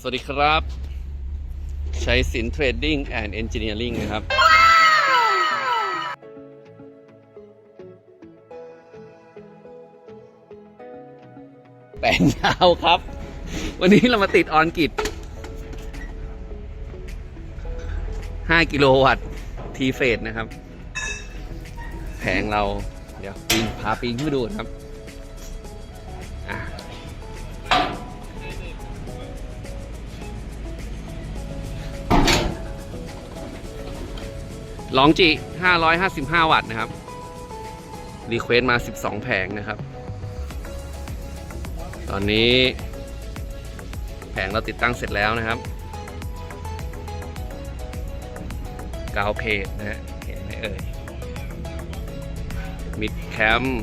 สวัสดีครับใชัยสินเทรดดิ้งแอนด์เอนจิเนียริงนะครับแปลงยาวครับ วันนี้เรามาติดออนกิจ 5 กิโลวัตต์ทีเฟสนะครับ แผงเรา เดี๋ยวปีนพาปีนขึ้นไปดูครับ ลองจิ555 วัตต์นะครับ รีเควสมา 12 แผงนะครับ ตอนนี้ แผงเราติดตั้งเสร็จแล้วนะครับ กาวเพจนะฮะเห็นไหมเอ่ย มิดแคมป์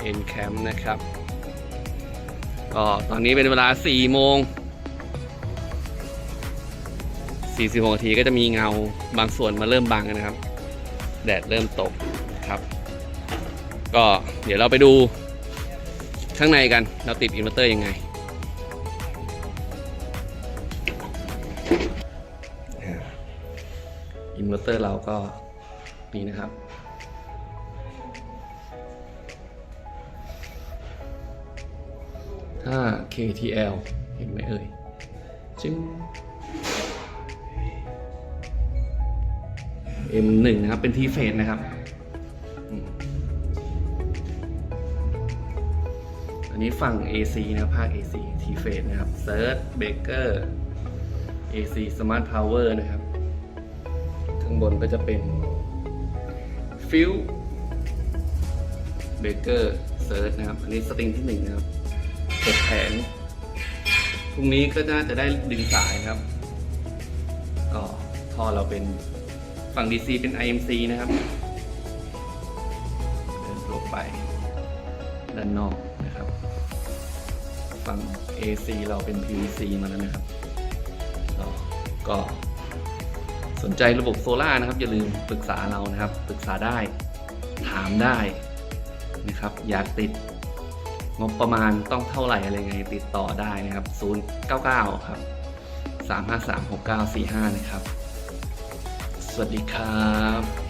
เอ็นแคมป์นะครับ ก็ตอนนี้เป็นเวลา 4 โมง 46นาทีก็จะมีเงาบางส่วนมาเริ่มบังนะครับ แดดเริ่มตกครับ ก็เดี๋ยวเราไปดูข้างในกันเราติดอินเวอร์เตอร์ยังไงอินเวอร์เตอร์เราก็นี่นะครับ ถ้า KTL เห็นไหมเอ่ยจึง M1 นะครับ เป็นทีเฟสนะครับ อันนี้ฝั่ง AC นะครับภาค AC ทีเฟสนะครับ Search Baker AC Smart Power นะครับ ข้างบนก็จะเป็น Fill Baker Search นะครับ อันนี้สตริงที่หนึ่งนะครับเปิดแผงพรุ่งนี้ก็น่าจะได้ดึงสายนะครับ ก็ท่อเราเป็น ฝั่ง DC เป็น IMC นะครับเดินลงไปด้านนอกนะครับ ฝั่ง AC เราเป็น PVC มาแล้วนะครับก็สนใจระบบโซล่านะครับ อย่าลืมปรึกษาเรานะครับ ปรึกษาได้ถามได้นะครับ อยากติดงบประมาณต้องเท่าไหร่อะไรไงติดต่อได้นะครับ 099 ครับ 3536945 นะครับ สวัสดีครับ